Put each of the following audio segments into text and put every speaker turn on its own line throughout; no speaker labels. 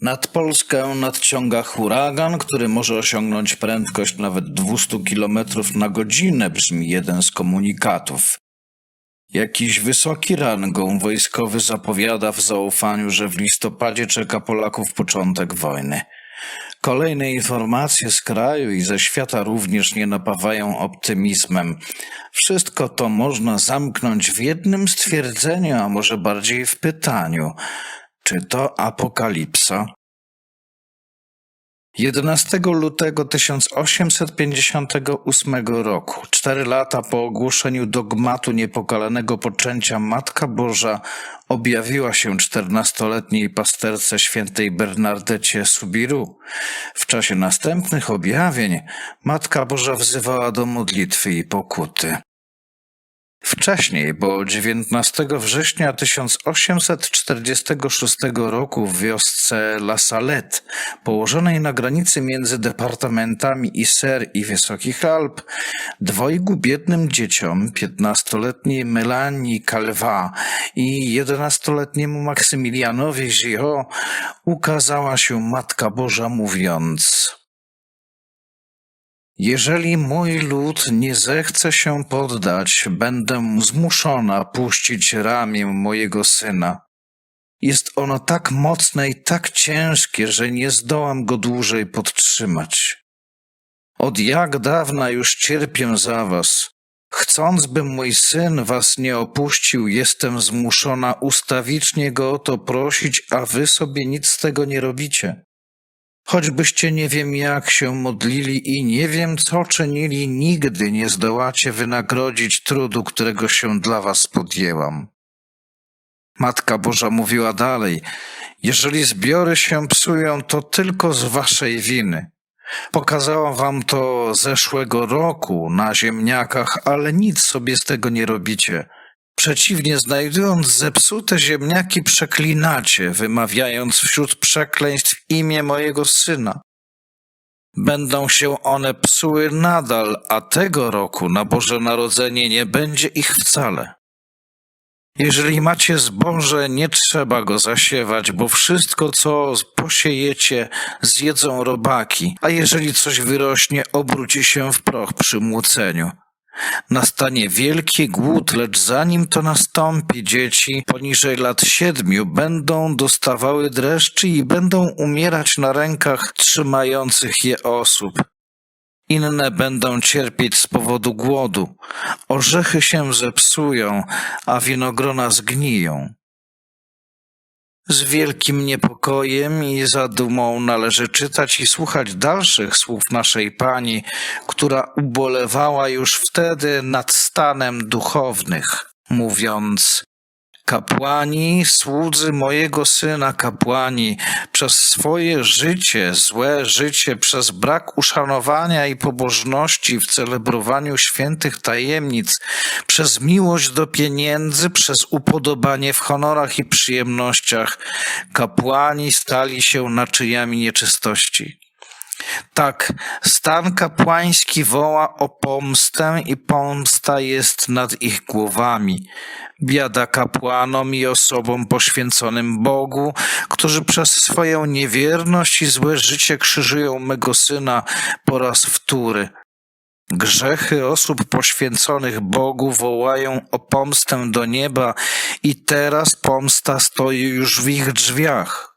Nad Polskę nadciąga huragan, który może osiągnąć prędkość nawet 200 km na godzinę, brzmi jeden z komunikatów. Jakiś wysoki rangą wojskowy zapowiada w zaufaniu, że w listopadzie czeka Polaków początek wojny. Kolejne informacje z kraju i ze świata również nie napawają optymizmem. Wszystko to można zamknąć w jednym stwierdzeniu, a może bardziej w pytaniu. Czy to apokalipsa? 11 lutego 1858 roku, cztery lata po ogłoszeniu dogmatu niepokalanego poczęcia, Matka Boża objawiła się czternastoletniej pasterce świętej Bernardecie Subiru. W czasie następnych objawień Matka Boża wzywała do modlitwy i pokuty. Wcześniej, bo 19 września 1846 roku w wiosce La Salette, położonej na granicy między departamentami Isère i Wysokich Alp, dwojgu biednym dzieciom, 15-letniej Melanie Calva i 11-letniemu Maksymilianowi Giraud, ukazała się Matka Boża mówiąc jeżeli mój lud nie zechce się poddać, będę zmuszona puścić ramię mojego syna. Jest ono tak mocne i tak ciężkie, że nie zdołam go dłużej podtrzymać. Od jak dawna już cierpię za was. Chcąc, by mój syn was nie opuścił, jestem zmuszona ustawicznie go o to prosić, a wy sobie nic z tego nie robicie. Choćbyście nie wiem jak się modlili i nie wiem co czynili, nigdy nie zdołacie wynagrodzić trudu, którego się dla was podjęłam. Matka Boża mówiła dalej, jeżeli zbiory się psują, to tylko z waszej winy. Pokazałam wam to zeszłego roku na ziemniakach, ale nic sobie z tego nie robicie. Przeciwnie, znajdując zepsute ziemniaki, przeklinacie, wymawiając wśród przekleństw imię mojego syna. Będą się one psuły nadal, a tego roku na Boże Narodzenie nie będzie ich wcale. Jeżeli macie zboże, nie trzeba go zasiewać, bo wszystko, co posiejecie, zjedzą robaki, a jeżeli coś wyrośnie, obróci się w proch przy młóceniu. Nastanie wielki głód, lecz zanim to nastąpi, dzieci poniżej lat siedmiu będą dostawały dreszczy i będą umierać na rękach trzymających je osób. Inne będą cierpieć z powodu głodu. Orzechy się zepsują, a winogrona zgniją. Z wielkim niepokojem i zadumą należy czytać i słuchać dalszych słów naszej Pani, która ubolewała już wtedy nad stanem duchownych, mówiąc Kapłani, słudzy mojego syna kapłani, przez swoje życie, złe życie, przez brak uszanowania i pobożności w celebrowaniu świętych tajemnic, przez miłość do pieniędzy, przez upodobanie w honorach i przyjemnościach, kapłani stali się naczyjami nieczystości. Tak, stan kapłański woła o pomstę i pomsta jest nad ich głowami. Biada kapłanom i osobom poświęconym Bogu, którzy przez swoją niewierność i złe życie krzyżują mego syna po raz wtóry. Grzechy osób poświęconych Bogu wołają o pomstę do nieba i teraz pomsta stoi już w ich drzwiach.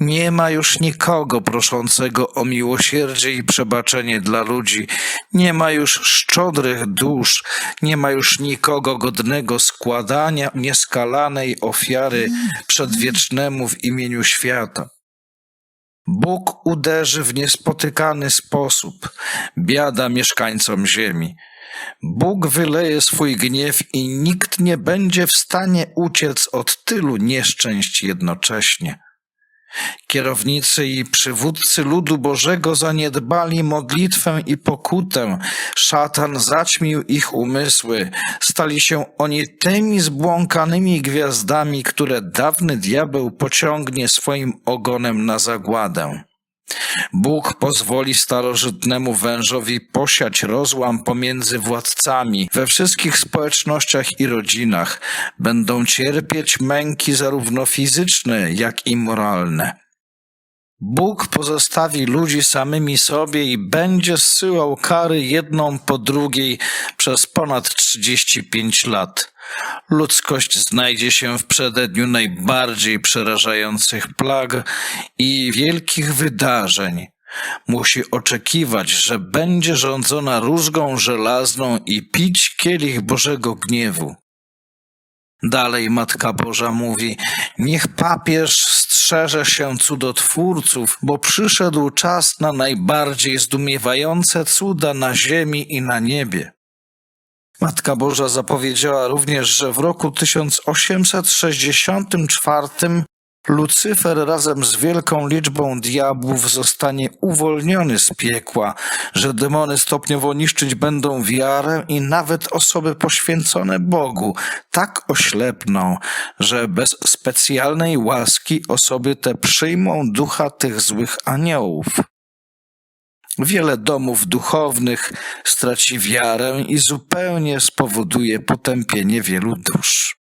Nie ma już nikogo proszącego o miłosierdzie i przebaczenie dla ludzi. Nie ma już szczodrych dusz. Nie ma już nikogo godnego składania nieskalanej ofiary przedwiecznemu w imieniu świata. Bóg uderzy w niespotykany sposób. Biada mieszkańcom ziemi. Bóg wyleje swój gniew i nikt nie będzie w stanie uciec od tylu nieszczęść jednocześnie. Kierownicy i przywódcy ludu Bożego zaniedbali modlitwę i pokutę. Szatan zaćmił ich umysły. Stali się oni tymi zbłąkanymi gwiazdami, które dawny diabeł pociągnie swoim ogonem na zagładę. Bóg pozwoli starożytnemu wężowi posiać rozłam pomiędzy władcami we wszystkich społecznościach i rodzinach. Będą cierpieć męki zarówno fizyczne, jak i moralne. Bóg pozostawi ludzi samymi sobie i będzie zsyłał kary jedną po drugiej przez ponad 35 lat. Ludzkość znajdzie się w przededniu najbardziej przerażających plag i wielkich wydarzeń. Musi oczekiwać, że będzie rządzona różgą żelazną i pić kielich Bożego gniewu. Dalej Matka Boża mówi: Niech papież strzeże się cudotwórców, bo przyszedł czas na najbardziej zdumiewające cuda na ziemi i na niebie. Matka Boża zapowiedziała również, że w roku 1864 Lucyfer razem z wielką liczbą diabłów zostanie uwolniony z piekła, że demony stopniowo niszczyć będą wiarę i nawet osoby poświęcone Bogu tak oślepną, że bez specjalnej łaski osoby te przyjmą ducha tych złych aniołów. Wiele domów duchownych straci wiarę i zupełnie spowoduje potępienie wielu dusz.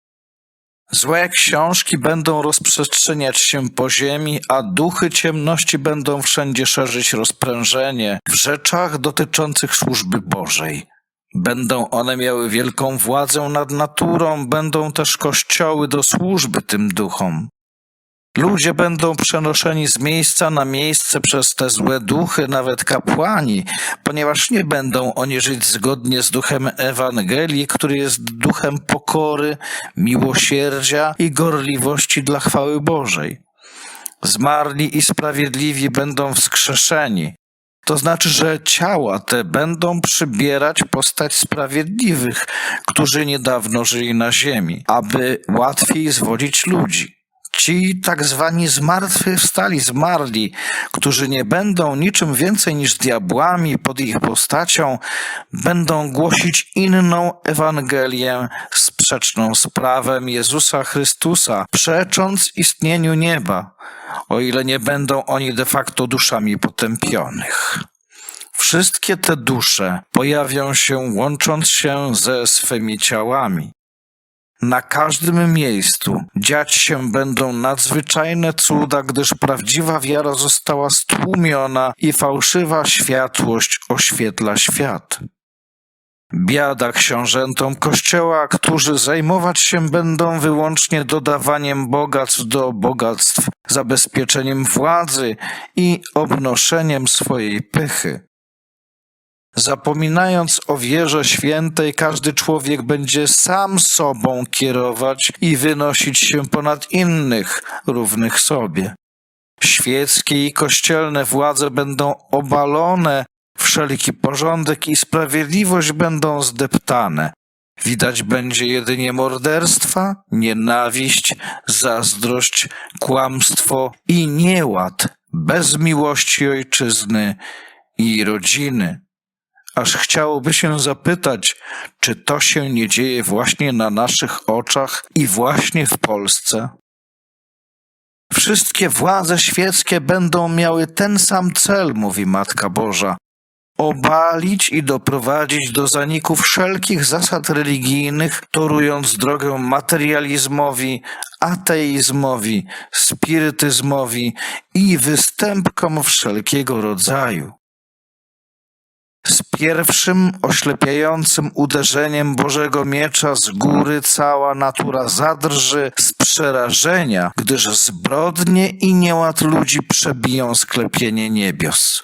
Złe książki będą rozprzestrzeniać się po ziemi, a duchy ciemności będą wszędzie szerzyć rozprężenie w rzeczach dotyczących służby Bożej. Będą one miały wielką władzę nad naturą, będą też kościoły do służby tym duchom. Ludzie będą przenoszeni z miejsca na miejsce przez te złe duchy, nawet kapłani, ponieważ nie będą oni żyć zgodnie z duchem Ewangelii, który jest duchem pokory, miłosierdzia i gorliwości dla chwały Bożej. Zmarli i sprawiedliwi będą wskrzeszeni. To znaczy, że ciała te będą przybierać postać sprawiedliwych, którzy niedawno żyli na ziemi, aby łatwiej zwodzić ludzi. Ci tak zwani zmartwychwstali, zmarli, którzy nie będą niczym więcej niż diabłami pod ich postacią, będą głosić inną Ewangelię sprzeczną z prawem Jezusa Chrystusa, przecząc istnieniu nieba, o ile nie będą oni de facto duszami potępionych. Wszystkie te dusze pojawią się łącząc się ze swymi ciałami. Na każdym miejscu dziać się będą nadzwyczajne cuda, gdyż prawdziwa wiara została stłumiona i fałszywa światłość oświetla świat. Biada książętom Kościoła, którzy zajmować się będą wyłącznie dodawaniem bogactw do bogactw, zabezpieczeniem władzy i obnoszeniem swojej pychy. Zapominając o wierze świętej, każdy człowiek będzie sam sobą kierować i wynosić się ponad innych, równych sobie. Świeckie i kościelne władze będą obalone, wszelki porządek i sprawiedliwość będą zdeptane. Widać będzie jedynie morderstwa, nienawiść, zazdrość, kłamstwo i nieład, bez miłości ojczyzny i rodziny aż chciałoby się zapytać, czy to się nie dzieje właśnie na naszych oczach i właśnie w Polsce? Wszystkie władze świeckie będą miały ten sam cel, mówi Matka Boża. Obalić i doprowadzić do zaniku wszelkich zasad religijnych, torując drogę materializmowi, ateizmowi, spirytyzmowi i występkom wszelkiego rodzaju. Z pierwszym oślepiającym uderzeniem Bożego miecza z góry cała natura zadrży z przerażenia, gdyż zbrodnie i nieład ludzi przebiją sklepienie niebios.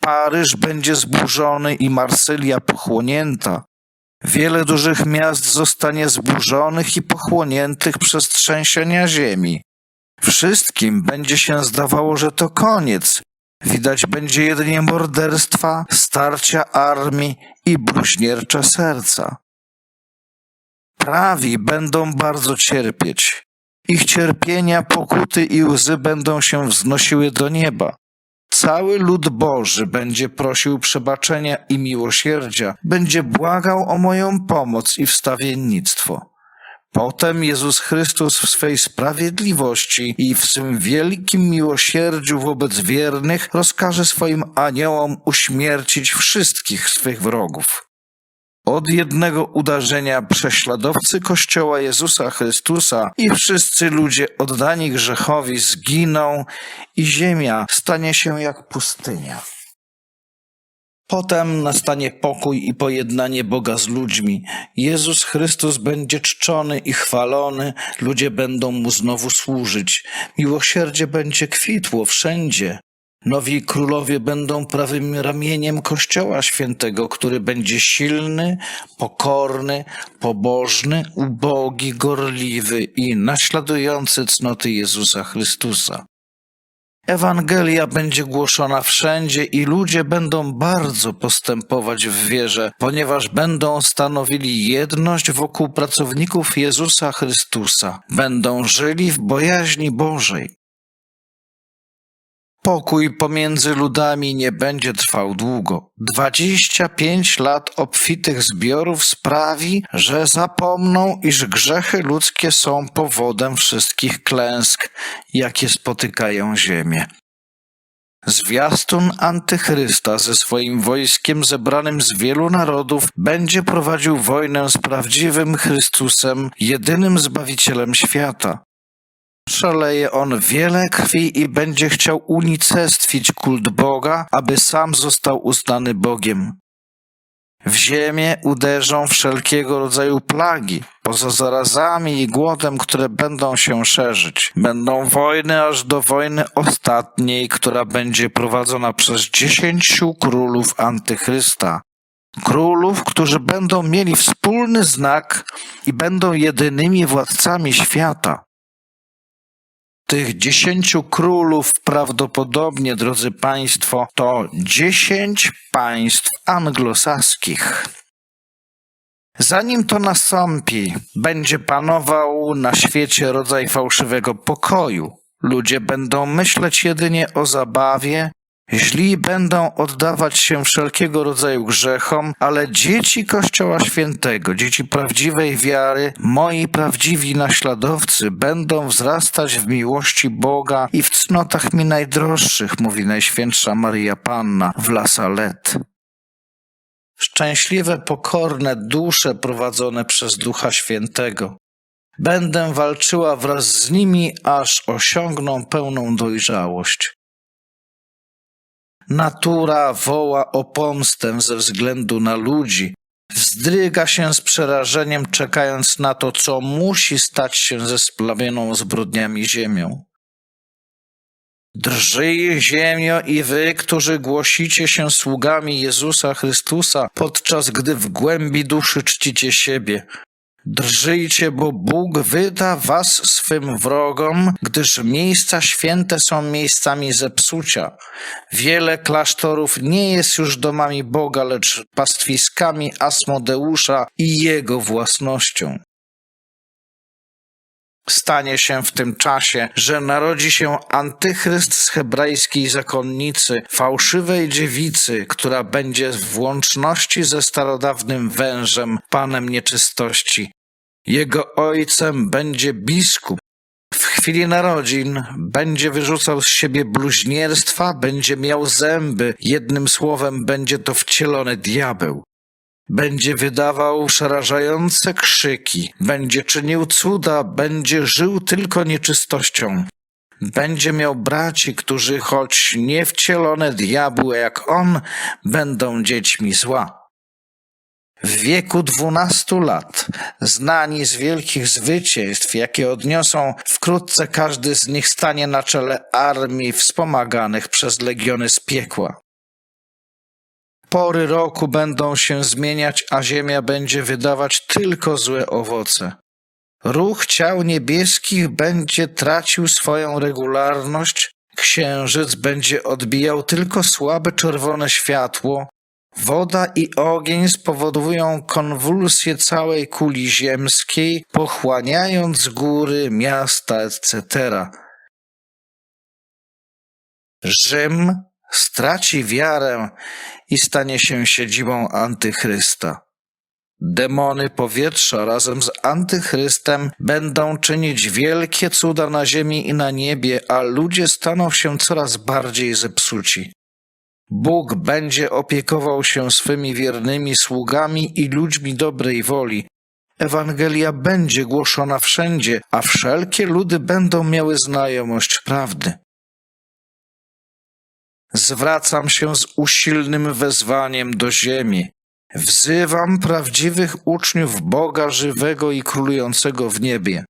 Paryż będzie zburzony i Marsylia pochłonięta. Wiele dużych miast zostanie zburzonych i pochłoniętych przez trzęsienia ziemi. Wszystkim będzie się zdawało, że to koniec, Widać będzie jedynie morderstwa, starcia armii i bluźniercze serca. Prawi będą bardzo cierpieć. Ich cierpienia, pokuty i łzy będą się wznosiły do nieba. Cały lud Boży będzie prosił przebaczenia i miłosierdzia, będzie błagał o moją pomoc i wstawiennictwo. Potem Jezus Chrystus w swej sprawiedliwości i w swym wielkim miłosierdziu wobec wiernych rozkaże swoim aniołom uśmiercić wszystkich swych wrogów. od jednego uderzenia prześladowcy Kościoła Jezusa Chrystusa i wszyscy ludzie oddani grzechowi zginą i ziemia stanie się jak pustynia. Potem nastanie pokój i pojednanie Boga z ludźmi. Jezus Chrystus będzie czczony i chwalony, ludzie będą mu znowu służyć. Miłosierdzie będzie kwitło wszędzie. Nowi królowie będą prawym ramieniem Kościoła Świętego, który będzie silny, pokorny, pobożny, ubogi, gorliwy i naśladujący cnoty Jezusa Chrystusa. Ewangelia będzie głoszona wszędzie i ludzie będą bardzo postępować w wierze, ponieważ będą stanowili jedność wokół pracowników Jezusa Chrystusa. Będą żyli w bojaźni Bożej. Pokój pomiędzy ludami nie będzie trwał długo. Dwadzieścia pięć lat obfitych zbiorów sprawi, że zapomną, iż grzechy ludzkie są powodem wszystkich klęsk, jakie spotykają ziemię. Zwiastun antychrysta ze swoim wojskiem zebranym z wielu narodów będzie prowadził wojnę z prawdziwym Chrystusem, jedynym Zbawicielem świata. Szaleje on wiele krwi i będzie chciał unicestwić kult Boga, aby sam został uznany Bogiem. W ziemię uderzą wszelkiego rodzaju plagi, poza zarazami i głodem, które będą się szerzyć. Będą wojny aż do wojny ostatniej, która będzie prowadzona przez dziesięciu królów antychrysta. Królów, którzy będą mieli wspólny znak i będą jedynymi władcami świata. Tych dziesięciu królów prawdopodobnie, drodzy Państwo, to dziesięć państw anglosaskich. Zanim to nastąpi, będzie panował na świecie rodzaj fałszywego pokoju. Ludzie będą myśleć jedynie o zabawie, źli będą oddawać się wszelkiego rodzaju grzechom, ale dzieci Kościoła Świętego, dzieci prawdziwej wiary, moi prawdziwi naśladowcy będą wzrastać w miłości Boga i w cnotach mi najdroższych, mówi Najświętsza Maria Panna w La Salette. Szczęśliwe, pokorne dusze prowadzone przez Ducha Świętego. Będę walczyła wraz z nimi, aż osiągną pełną dojrzałość. Natura woła o pomstę ze względu na ludzi, wzdryga się z przerażeniem, czekając na to, co musi stać się ze splamioną zbrodniami ziemią. Drżyj ziemio i wy, którzy głosicie się sługami Jezusa Chrystusa, podczas gdy w głębi duszy czcicie siebie. Drżyjcie, bo Bóg wyda was swym wrogom, gdyż miejsca święte są miejscami zepsucia. Wiele klasztorów nie jest już domami Boga, lecz pastwiskami Asmodeusza i jego własnością. Stanie się w tym czasie, że narodzi się antychryst z hebrajskiej zakonnicy, fałszywej dziewicy, która będzie w łączności ze starodawnym wężem, panem nieczystości. Jego ojcem będzie biskup. W chwili narodzin będzie wyrzucał z siebie bluźnierstwa, będzie miał zęby, jednym słowem będzie to wcielony diabeł. Będzie wydawał przerażające krzyki, będzie czynił cuda, będzie żył tylko nieczystością. Będzie miał braci, którzy choć nie wcielone diabły jak on, będą dziećmi zła. W wieku dwunastu lat, znani z wielkich zwycięstw, jakie odniosą, wkrótce każdy z nich stanie na czele armii wspomaganych przez legiony z piekła. Pory roku będą się zmieniać, a ziemia będzie wydawać tylko złe owoce. Ruch ciał niebieskich będzie tracił swoją regularność, księżyc będzie odbijał tylko słabe czerwone światło, woda i ogień spowodują konwulsję całej kuli ziemskiej, pochłaniając góry, miasta, etc. Rzym straci wiarę i stanie się siedzibą antychrysta. Demony powietrza razem z antychrystem będą czynić wielkie cuda na ziemi i na niebie, a ludzie staną się coraz bardziej zepsuci. Bóg będzie opiekował się swymi wiernymi sługami i ludźmi dobrej woli. Ewangelia będzie głoszona wszędzie, a wszelkie ludy będą miały znajomość prawdy. Zwracam się z usilnym wezwaniem do ziemi. Wzywam prawdziwych uczniów Boga żywego i królującego w niebie.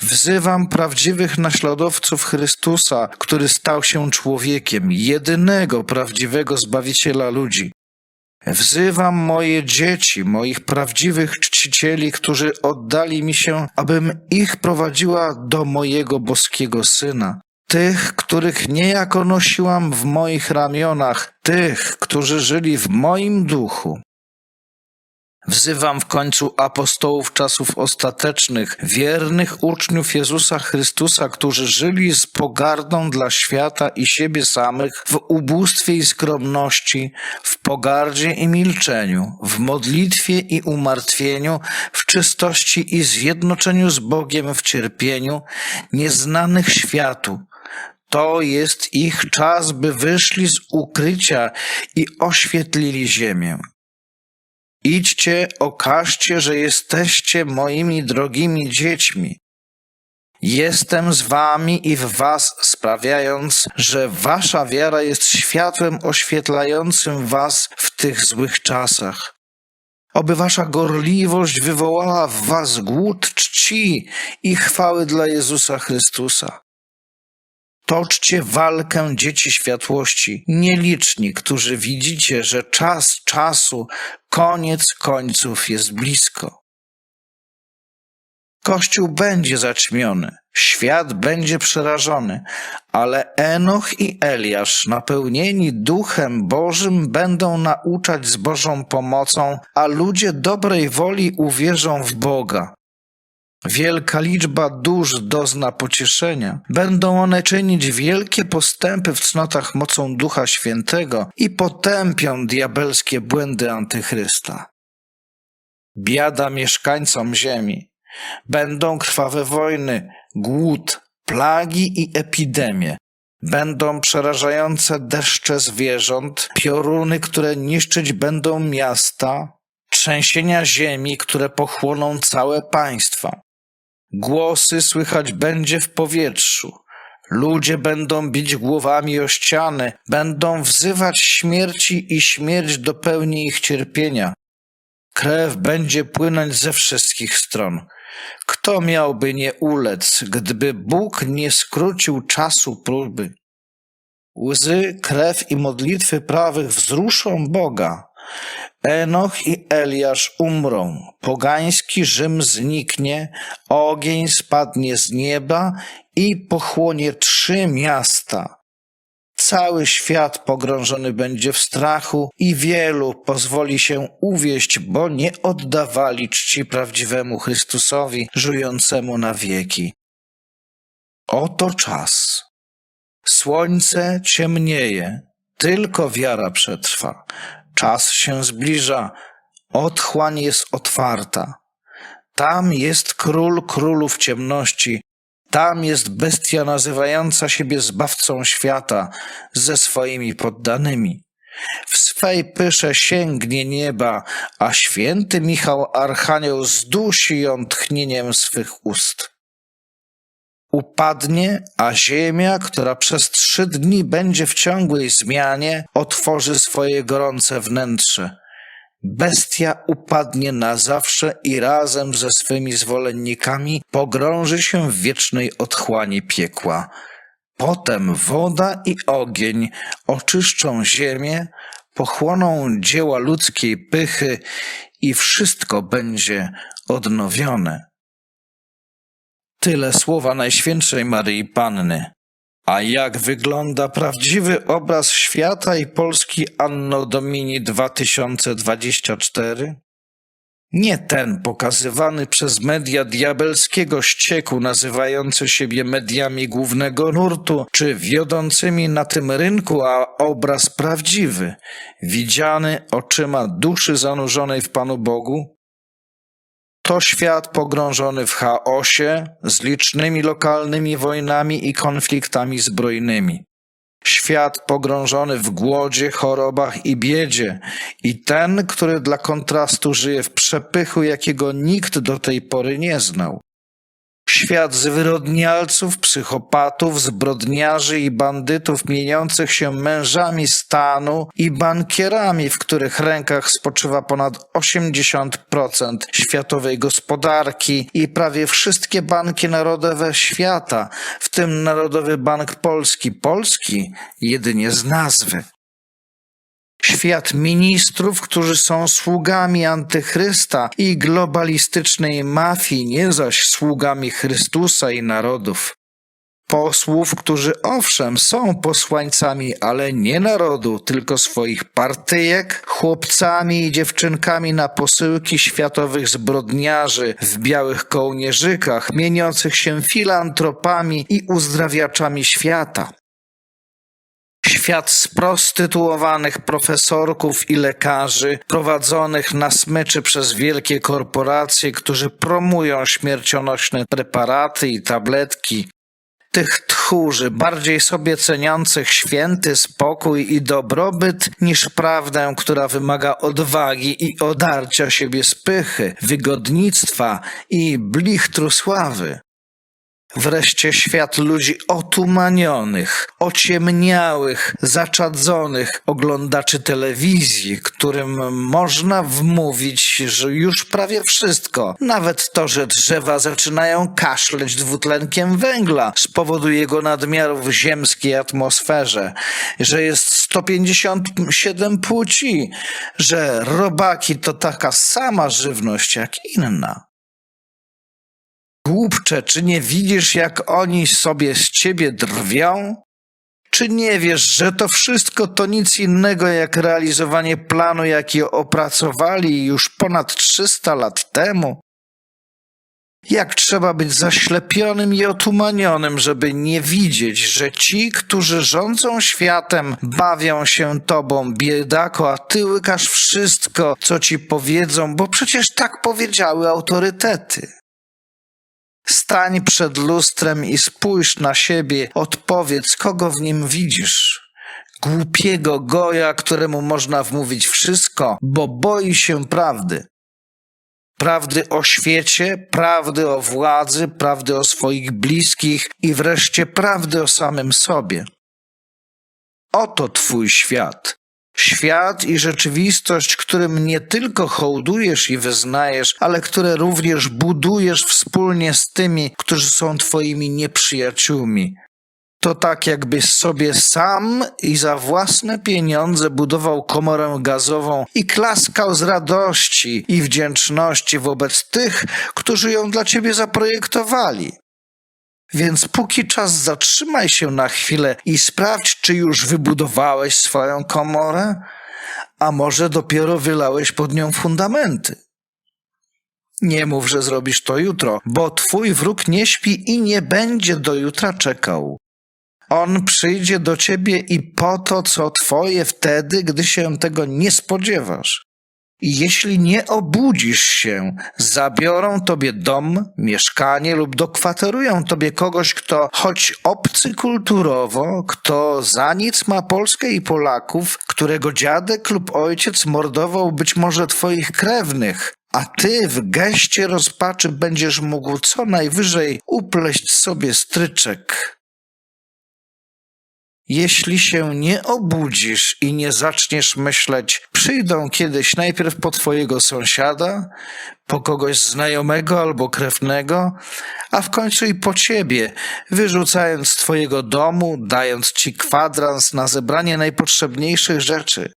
Wzywam prawdziwych naśladowców Chrystusa, który stał się człowiekiem, jedynego prawdziwego Zbawiciela ludzi. Wzywam moje dzieci, moich prawdziwych czcicieli, którzy oddali mi się, abym ich prowadziła do mojego boskiego Syna. Tych, których niejako nosiłam w moich ramionach, tych, którzy żyli w moim duchu. Wzywam w końcu apostołów czasów ostatecznych, wiernych uczniów Jezusa Chrystusa, którzy żyli z pogardą dla świata i siebie samych, w ubóstwie i skromności, w pogardzie i milczeniu, w modlitwie i umartwieniu, w czystości i zjednoczeniu z Bogiem w cierpieniu, nieznanych światu. To jest ich czas, by wyszli z ukrycia i oświetlili ziemię. Idźcie, okażcie, że jesteście moimi drogimi dziećmi. Jestem z wami i w was, sprawiając, że wasza wiara jest światłem oświetlającym was w tych złych czasach. Oby wasza gorliwość wywołała w was głód czci i chwały dla Jezusa Chrystusa. Toczcie walkę dzieci światłości, nieliczni, którzy widzicie, że czas czasu, koniec końców jest blisko. Kościół będzie zaćmiony, świat będzie przerażony, ale Enoch i Eliasz, napełnieni duchem Bożym, będą nauczać z Bożą pomocą, a ludzie dobrej woli uwierzą w Boga. Wielka liczba dusz dozna pocieszenia. Będą one czynić wielkie postępy w cnotach mocą Ducha Świętego i potępią diabelskie błędy Antychrysta. Biada mieszkańcom ziemi. Będą krwawe wojny, głód, plagi i epidemie. Będą przerażające deszcze zwierząt, pioruny, które niszczyć będą miasta, trzęsienia ziemi, które pochłoną całe państwa. Głosy słychać będzie w powietrzu. Ludzie będą bić głowami o ściany, będą wzywać śmierci i śmierć dopełni ich cierpienia. Krew będzie płynąć ze wszystkich stron. Kto miałby nie ulec, gdyby Bóg nie skrócił czasu próby? Łzy, krew i modlitwy prawych wzruszą Boga. Enoch i Eliasz umrą, pogański Rzym zniknie, ogień spadnie z nieba i pochłonie trzy miasta. Cały świat pogrążony będzie w strachu i wielu pozwoli się uwieść, bo nie oddawali czci prawdziwemu Chrystusowi, żyjącemu na wieki. Oto czas. Słońce ciemnieje, tylko wiara przetrwa. Czas się zbliża, otchłań jest otwarta. Tam jest król królów ciemności, tam jest bestia nazywająca siebie zbawcą świata ze swoimi poddanymi. W swej pysze sięgnie nieba, a święty Michał Archanioł zdusi ją tchnieniem swych ust. Upadnie, a ziemia, która przez trzy dni będzie w ciągłej zmianie, otworzy swoje gorące wnętrze. Bestia upadnie na zawsze i razem ze swymi zwolennikami pogrąży się w wiecznej otchłani piekła. Potem woda i ogień oczyszczą ziemię, pochłoną dzieła ludzkiej pychy i wszystko będzie odnowione. Tyle słowa Najświętszej Maryi Panny. A jak wygląda prawdziwy obraz świata i Polski Anno Domini 2024? Nie ten pokazywany przez media diabelskiego ścieku, nazywające siebie mediami głównego nurtu, czy wiodącymi na tym rynku, a obraz prawdziwy, widziany oczyma duszy zanurzonej w Panu Bogu? To świat pogrążony w chaosie, z licznymi lokalnymi wojnami i konfliktami zbrojnymi. Świat pogrążony w głodzie, chorobach i biedzie, i ten, który dla kontrastu żyje w przepychu, jakiego nikt do tej pory nie znał. Świat zwyrodnialców, psychopatów, zbrodniarzy i bandytów mieniących się mężami stanu i bankierami, w których rękach spoczywa ponad 80% światowej gospodarki i prawie wszystkie banki narodowe świata, w tym Narodowy Bank Polski. Polski jedynie z nazwy. Świat ministrów, którzy są sługami antychrysta i globalistycznej mafii, nie zaś sługami Chrystusa i narodów. Posłów, którzy owszem są posłańcami, ale nie narodu, tylko swoich partyjek, chłopcami i dziewczynkami na posyłki światowych zbrodniarzy w białych kołnierzykach, mieniących się filantropami i uzdrawiaczami świata. Świat sprostytuowanych profesorków i lekarzy prowadzonych na smyczy przez wielkie korporacje, którzy promują śmiercionośne preparaty i tabletki. Tych tchórzy, bardziej sobie ceniących święty spokój i dobrobyt niż prawdę, która wymaga odwagi i odarcia siebie z pychy, wygodnictwa i blichtru sławy. Wreszcie świat ludzi otumanionych, ociemniałych, zaczadzonych oglądaczy telewizji, którym można wmówić, że już prawie wszystko, nawet to, że drzewa zaczynają kaszleć dwutlenkiem węgla z powodu jego nadmiaru w ziemskiej atmosferze, że jest 157 płci, że robaki to taka sama żywność jak inna. Głupcze, czy nie widzisz, jak oni sobie z ciebie drwią? Czy nie wiesz, że to wszystko to nic innego jak realizowanie planu, jaki opracowali już ponad 300 lat temu? Jak trzeba być zaślepionym i otumanionym, żeby nie widzieć, że ci, którzy rządzą światem, bawią się tobą, biedako, a ty łykasz wszystko, co ci powiedzą, bo przecież tak powiedziały autorytety. Stań przed lustrem i spójrz na siebie, odpowiedz, kogo w nim widzisz. Głupiego goja, któremu można wmówić wszystko, bo boi się prawdy. Prawdy o świecie, prawdy o władzy, prawdy o swoich bliskich i wreszcie prawdy o samym sobie. Oto Twój świat. Świat i rzeczywistość, którym nie tylko hołdujesz i wyznajesz, ale które również budujesz wspólnie z tymi, którzy są Twoimi nieprzyjaciółmi. To tak, jakbyś sobie sam i za własne pieniądze budował komorę gazową i klaskał z radości i wdzięczności wobec tych, którzy ją dla ciebie zaprojektowali. Więc póki czas zatrzymaj się na chwilę i sprawdź, czy już wybudowałeś swoją komorę, a może dopiero wylałeś pod nią fundamenty. Nie mów, że zrobisz to jutro, bo twój wróg nie śpi i nie będzie do jutra czekał. On przyjdzie do ciebie i po to, co twoje wtedy, gdy się tego nie spodziewasz. Jeśli nie obudzisz się, zabiorą tobie dom, mieszkanie lub dokwaterują tobie kogoś, kto choć obcy kulturowo, kto za nic ma Polskę i Polaków, którego dziadek lub ojciec mordował być może twoich krewnych, a ty w geście rozpaczy będziesz mógł co najwyżej upleść sobie stryczek. Jeśli się nie obudzisz i nie zaczniesz myśleć, przyjdą kiedyś najpierw po twojego sąsiada, po kogoś znajomego albo krewnego, a w końcu i po ciebie, wyrzucając z twojego domu, dając ci kwadrans na zebranie najpotrzebniejszych rzeczy.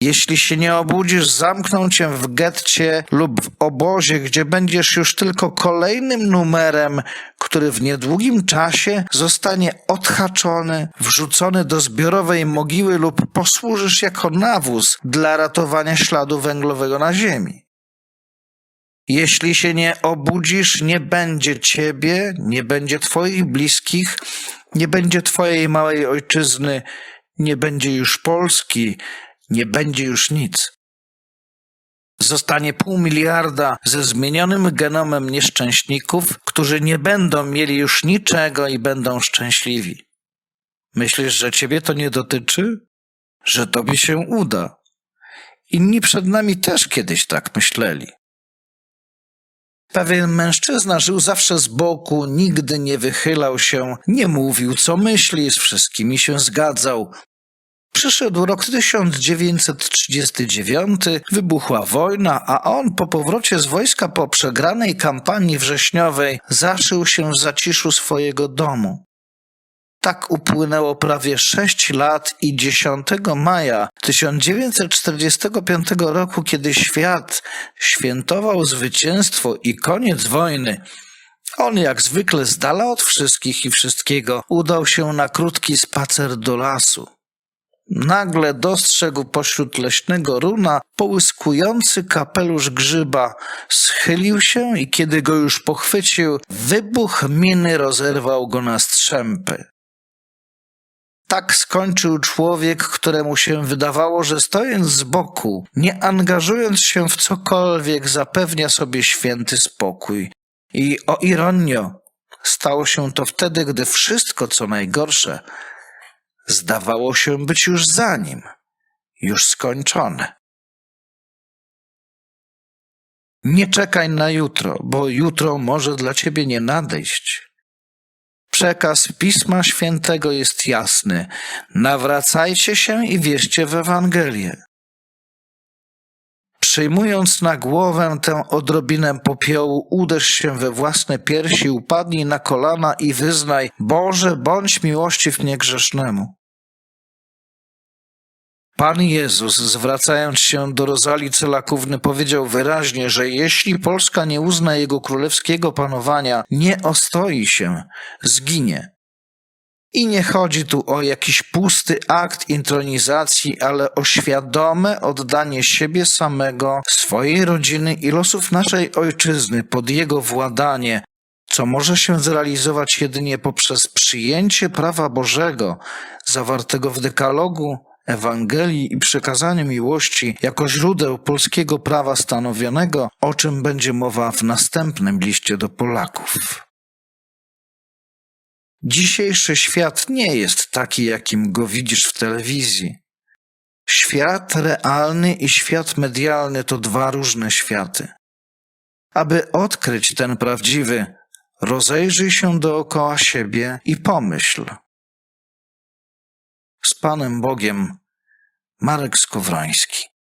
Jeśli się nie obudzisz, zamkną cię w getcie lub w obozie, gdzie będziesz już tylko kolejnym numerem, który w niedługim czasie zostanie odhaczony, wrzucony do zbiorowej mogiły lub posłużysz jako nawóz dla ratowania śladu węglowego na ziemi. Jeśli się nie obudzisz, nie będzie ciebie, nie będzie twoich bliskich, nie będzie twojej małej ojczyzny, nie będzie już Polski, nie będzie już nic. Zostanie pół miliarda ze zmienionym genomem nieszczęśników, którzy nie będą mieli już niczego i będą szczęśliwi. Myślisz, że ciebie to nie dotyczy? Że tobie się uda? Inni przed nami też kiedyś tak myśleli. Pewien mężczyzna żył zawsze z boku, nigdy nie wychylał się, nie mówił co myśli, z wszystkimi się zgadzał. Przyszedł rok 1939, wybuchła wojna, a on po powrocie z wojska po przegranej kampanii wrześniowej zaszył się w zaciszu swojego domu. Tak upłynęło prawie sześć lat i 10 maja 1945 roku, kiedy świat świętował zwycięstwo i koniec wojny, on jak zwykle z dala od wszystkich i wszystkiego udał się na krótki spacer do lasu. Nagle dostrzegł pośród leśnego runa połyskujący kapelusz grzyba. Schylił się i kiedy go już pochwycił, wybuch miny rozerwał go na strzępy. Tak skończył człowiek, któremu się wydawało, że stojąc z boku, nie angażując się w cokolwiek, zapewnia sobie święty spokój. I o ironio, stało się to wtedy, gdy wszystko, co najgorsze, zdawało się być już za nim, już skończone. Nie czekaj na jutro, bo jutro może dla ciebie nie nadejść. Przekaz Pisma Świętego jest jasny. Nawracajcie się i wierzcie w Ewangelię. Przyjmując na głowę tę odrobinę popiołu, uderz się we własne piersi, upadnij na kolana i wyznaj: Boże, bądź miłościw mnie grzesznemu. Pan Jezus, zwracając się do Rozali Celakówny, powiedział wyraźnie, że jeśli Polska nie uzna jego królewskiego panowania, nie ostoi się, zginie. I nie chodzi tu o jakiś pusty akt intronizacji, ale o świadome oddanie siebie samego, swojej rodziny i losów naszej ojczyzny pod jego władanie, co może się zrealizować jedynie poprzez przyjęcie prawa Bożego zawartego w dekalogu, Ewangelii i przekazaniu miłości jako źródeł polskiego prawa stanowionego, o czym będzie mowa w następnym liście do Polaków. Dzisiejszy świat nie jest taki, jakim go widzisz w telewizji. Świat realny i świat medialny to dwa różne światy. Aby odkryć ten prawdziwy, rozejrzyj się dookoła siebie i pomyśl. Z Panem Bogiem Marek Skowroński